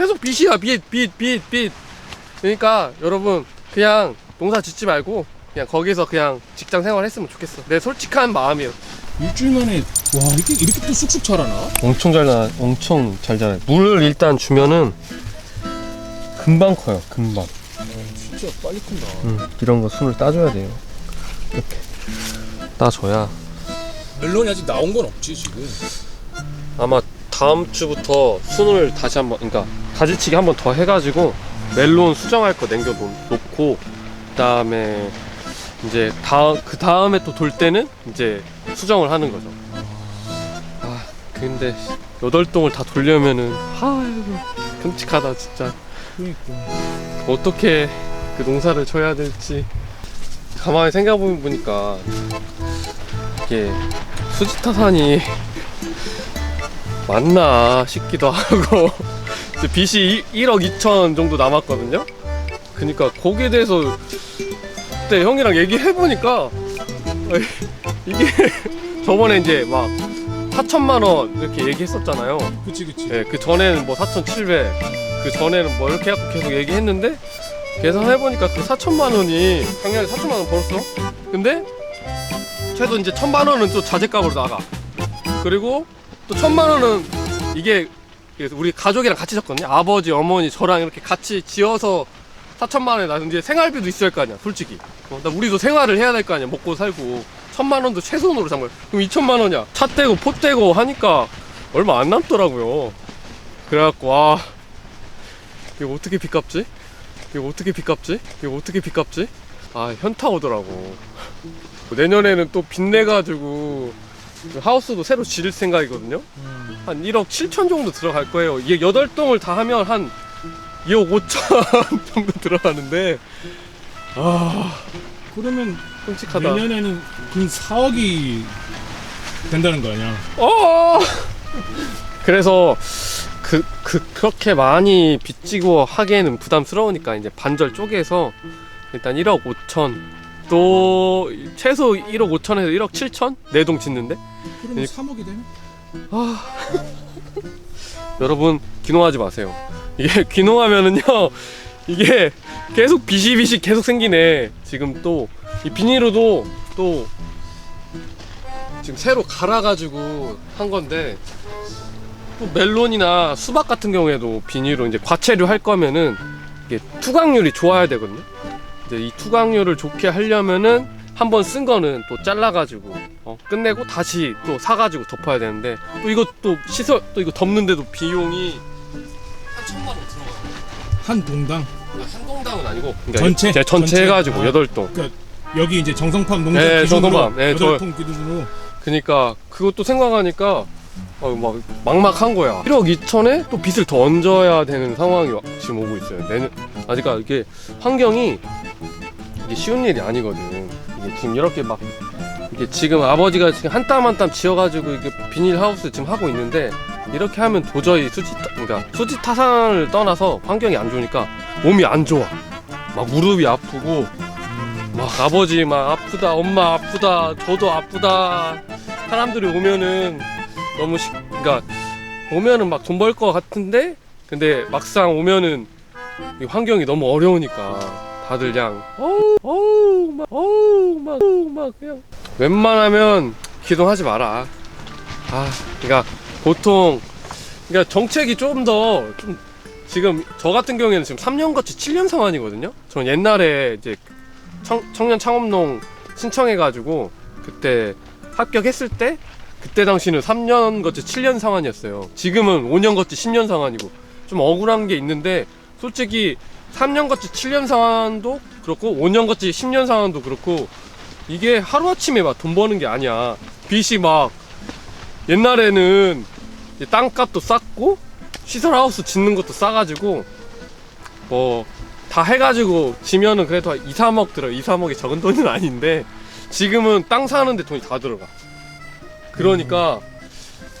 계속 빚빚 그러니까 여러분 그냥 농사 짓지 말고 그냥 거기서 그냥 직장 생활 했으면 좋겠어 내 솔직한 마음이에요 일주일 만에 와 이렇게 이렇게 또 쑥쑥 자라나? 엄청 잘 나, 엄청 잘 자라요. 물을 일단 주면은 금방 커요. 금방. 진짜 빨리 큰다. 음, 이런 거 순을 따줘야 돼요. 이렇게 따줘야 멜론이 아직 나온 건 없지 지금. 아마 다음 주부터 순을 다시 한번, 그러니까 가지치기 한 번 더 해가지고 멜론 수정할 거 남겨 놓- 놓고 그다음에 이제 다 그 다음에 또 돌 때는 이제 수정을 하는 거죠. 아 근데 여덟 동을 다 돌려면은 아이고 끔찍하다 진짜. 어떻게 그 농사를 쳐야 될지 가만히 생각해 보니까 이게 수지타산이 맞나 싶기도 하고 빚이 1 억 2천 정도 남았거든요. 그러니까 거기에 대해서 그때 형이랑 얘기해 보니까 이게 저번에 이제 막 4천만 원 이렇게 얘기했었잖아요. 그치 그치. 예, 그 전에는 뭐 4,700, 그 전에는 뭐 이렇게 해갖고 계속 얘기했는데 계산해보니까 그 4천만 원이 작년에 4천만 원 벌었어. 근데 최소 이제 천만 원은 또 자재값으로 나가. 그리고 또 천만 원은 이게 우리 가족이랑 같이 졌거든요. 아버지, 어머니, 저랑 이렇게 같이 지어서 4천만 원에 나 이제 생활비도 있어야 할 거 아니야, 솔직히. 어, 나 우리도 생활을 해야 될 거 아니야, 먹고 살고. 천만 원도 최소한으로 잡은 거야. 그럼 2천만 원이야. 차 떼고 포 떼고 하니까 얼마 안 남더라고요. 그래갖고 아 이거 어떻게 빚 갚지? 이거 어떻게 빚 갚지? 이거 어떻게 빚 갚지? 아 현타 오더라고. 내년에는 또 빚 내가지고 하우스도 새로 지을 생각이거든요. 음. 한 1억 7천 정도 들어갈 거예요. 이게 8동을 다 하면 한 2억 5천 정도 들어가는데 아 그러면 끔찍하다. 내년에는 그 4억이 된다는 거 아니야? 어. 그래서 그, 그 그렇게 많이 빚지고 하기에는 부담스러우니까 이제 반절 쪼개서 일단 1억 5천 또 최소 1억 5천에서 1억 7천 내 동 짓는데 그러면 이- 3억이 되면? 여러분 귀농하지 마세요. 이게 귀농하면은요 이게 계속 빚이 빚이 계속 생기네. 지금 또 이 비닐로도 또 지금 새로 갈아가지고 한 건데 또 멜론이나 수박 같은 경우에도 비닐로 이제 과체류 할 거면은 이게 투각률이 좋아야 되거든요. 이제 이 투각률을 좋게 하려면은 한번 쓴 거는 또 잘라가지고 어, 끝내고 다시 또 사가지고 덮어야 되는데 또또 시설 또 이거 덮는데도 비용이 한 천만 원 들어가요. 한 동당 한 동당은 아니고 그러니까 전체? 제 전체 전체? 해가지고 아. 여덟 동. 여기 이제 정성팜 농장 네, 기준으로 정성팜. 네, 저- 여덟 통 기준으로 그러니까 그것도 생각하니까 어, 막 막막한 거야. 1억 2천에 또 빚을 더 얹어야 되는 상황이 와- 지금 오고 있어요. 내년 아직 그러니까 이게 환경이 이게 쉬운 일이 아니거든. 이게 지금 이렇게 막 이게 지금 아버지가 지금 한 땀 한 땀 지어가지고 이게 비닐 하우스 지금 하고 있는데 이렇게 하면 도저히 수지 타- 그러니까 수지 타산을 떠나서 환경이 안 좋으니까 몸이 안 좋아. 막 무릎이 아프고 막 아버지 막 아프다 엄마 아프다 저도 아프다 사람들이 오면은 너무 시, 그러니까 오면은 막 돈 벌 것 같은데 근데 막상 오면은 이 환경이 너무 어려우니까 다들 그냥 어우 어우 막 어우 막 어우 막 그냥. 웬만하면 기동하지 마라. 아 그러니까 보통 그러니까 정책이 좀 더좀 지금 저 같은 경우에는 지금 3년 거치 7년 상환이거든요? 전 옛날에 이제 청, 청년 창업농 신청해가지고 그때 합격했을 때 그때 당시는 3년 거치 7년 상환이었어요. 지금은 5년 거치 10년 상환이고 좀 억울한 게 있는데 솔직히 3년 거치 7년 상환도 그렇고 5년 거치 10년 상환도 그렇고 이게 하루아침에 막 돈 버는 게 아니야. 빚이 막 옛날에는 땅값도 쌌고 시설 하우스 짓는 것도 싸가지고 뭐 다 해가지고 지면은 그래도 2, 3억 들어. 2, 3억이 적은 돈은 아닌데 지금은 땅 사는데 돈이 다 들어가. 그러니까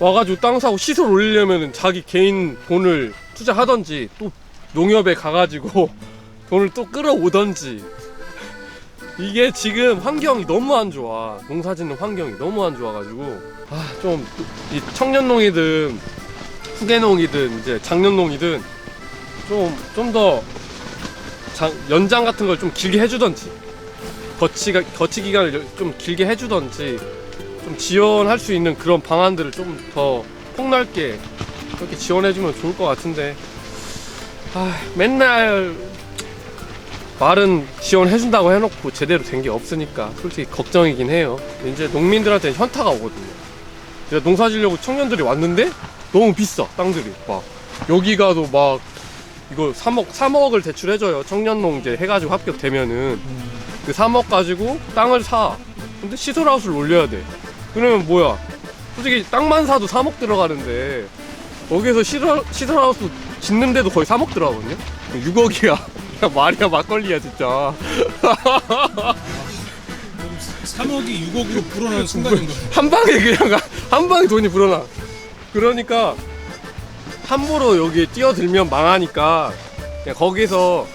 와가지고 땅 사고 시설 올리려면은 자기 개인 돈을 투자하던지 또 농협에 가가지고 돈을 또 끌어오던지. 이게 지금 환경이 너무 안 좋아. 농사 짓는 환경이 너무 안 좋아가지고. 아 좀 이 청년농이든 후계농이든 이제 장년농이든 좀 좀 더 연장 같은 걸 좀 길게 해주던지. 거치가 거치 기간을 좀 길게 해주던지. 좀 지원할 수 있는 그런 방안들을 좀 더 폭넓게 그렇게 지원해주면 좋을 것 같은데 아, 맨날 말은 지원해준다고 해놓고 제대로 된 게 없으니까 솔직히 걱정이긴 해요. 이제 농민들한테 현타가 오거든요. 이제 농사 지려고 청년들이 왔는데 너무 비싸 땅들이. 막 여기 가도 막 이거 3억 3억을 대출해줘요. 청년농제 해가지고 합격되면은. 그 3억 가지고 땅을 사. 근데 시설하우스를 올려야 돼. 그러면 뭐야? 솔직히 땅만 사도 3억 들어가는데 거기서 시설, 시설하우스 짓는데도 거의 3억 들어가거든요 6억이야 그냥 말이야 막걸리야 진짜 3억이 6억으로 불어나는 순간인가? 한 방에 그냥 가- 한 방에 돈이 불어나. 그러니까 함부로 여기 뛰어들면 망하니까 그냥 거기서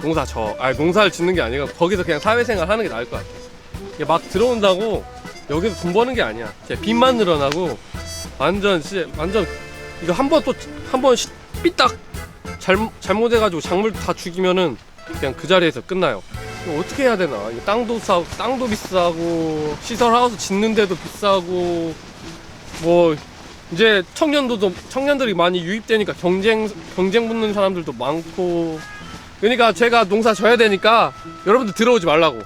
농사 저, 아니 농사를 짓는 게 아니라 거기서 그냥 사회생활 하는 게 나을 것 같아. 이게 막 들어온다고 여기서 돈 버는 게 아니야. 빚만 늘어나고 완전 진짜 완전 이거 한 번 또 한 번 삐딱 잘못 잘못해가지고 작물 다 죽이면은 그냥 그 자리에서 끝나요. 어떻게 해야 되나? 땅도 싸 땅도 비싸고 시설 하우스 짓는데도 비싸고 뭐 이제 청년도도 청년들이 많이 유입되니까 경쟁 경쟁 붙는 사람들도 많고 그러니까 제가 농사 져야 되니까 여러분들 들어오지 말라고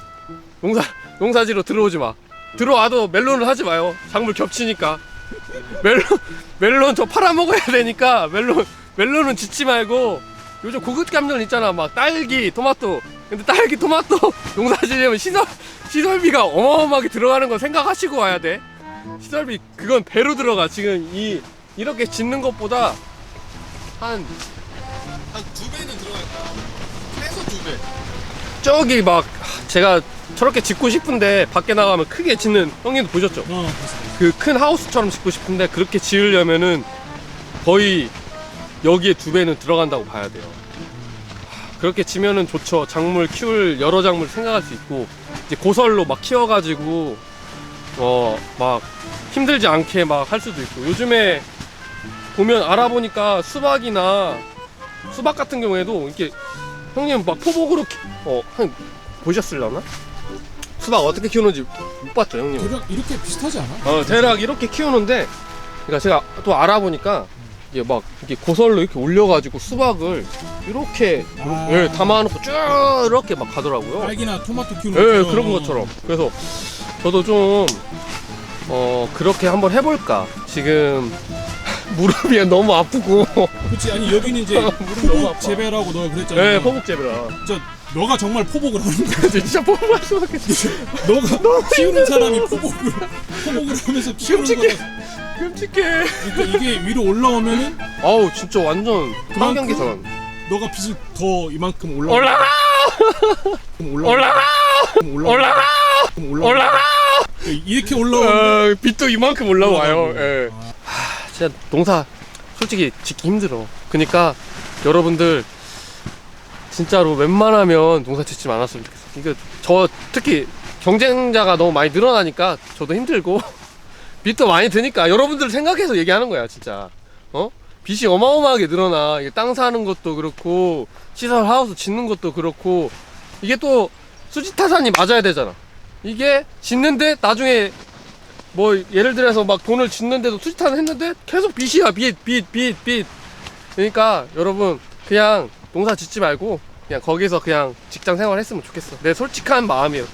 농사 농사지로 들어오지 마 들어와도 멜론을 하지 마요 작물 겹치니까 멜론 멜론 저 팔아 먹어야 되니까 멜론 멜론은 짓지 말고 요즘 고급 감정 있잖아. 막 딸기 토마토. 근데 딸기 토마토 농사 지려면 시설 시설비가 어마어마하게 들어가는 거 생각하시고 와야 돼. 시설비 그건 배로 들어가. 지금 이 이렇게 짓는 것보다 한 한 두 배는 들어갈 거야. 최소 두 배. 저기 막 제가 저렇게 짓고 싶은데 밖에 나가면 크게 짓는 형님도 보셨죠? 어. 그 큰 하우스처럼 짓고 싶은데 그렇게 지으려면은 거의 여기에 두 배는 들어간다고 봐야 돼요. 하, 그렇게 지면은 좋죠. 작물 키울 여러 작물 생각할 수 있고 이제 고설로 막 키워가지고 어 막 힘들지 않게 막 할 수도 있고 요즘에 보면 알아보니까 수박이나 수박 같은 경우에도 이렇게 형님 막 포복으로 키- 어, 한 보셨을라나? 수박 어떻게 키우는지 못 봤죠, 형님? 대략 이렇게 비슷하지 않아? 어, 대략 이렇게 키우는데, 그러니까 제가 또 알아보니까 이게 막 이렇게 고설로 이렇게 올려가지고 수박을 이렇게 아. 예, 담아놓고 쭉 이렇게 막 가더라고요. 딸기나 토마토 키우는 예, 것처럼. 그런 것처럼. 그래서 저도 좀 어, 그렇게 한번 해볼까. 지금 무릎이 너무 아프고, 그렇지 아니 여기는 이제 무릎 너무 아파. 포복 재배라고 너가 그랬잖아. 예, 포복제비라. 진짜 너가 정말 포복을 하는 거야. 진짜 포복할 수밖에 없어. 너가 키우는 사람이 포복을 포복을 하면서 키우는 끔찍해. 거야. 끔찍해. 그러니까 이게 위로 올라오면은 아우, 진짜 완전 그만큼? 환경 개선. 너가 빚을 더 이만큼 올라 올라가! 올라 올라가! 올라 올라가! 올라 올라가! 이렇게 올라오는 어, 빚도 이만큼 올라와요. 예. 아, 하, 진짜 농사 솔직히 짓기 힘들어. 그러니까 여러분들 진짜로 웬만하면 농사 짓지 않았으면 좋겠어. 이거 저 특히 경쟁자가 너무 많이 늘어나니까 저도 힘들고 빚도 많이 드니까 여러분들 생각해서 얘기하는 거야, 진짜. 어? 빚이 어마어마하게 늘어나. 이게 땅 사는 것도 그렇고 시설 하우스 짓는 것도 그렇고 이게 또 수지타산이 맞아야 되잖아. 이게 짓는데 나중에 뭐 예를 들어서 막 돈을 짓는데도 수지타산 했는데 계속 빚이야 빚빚빚빚 그러니까 여러분 그냥 농사 짓지 말고 그냥 거기서 그냥 직장 생활 했으면 좋겠어 내 솔직한 마음이에요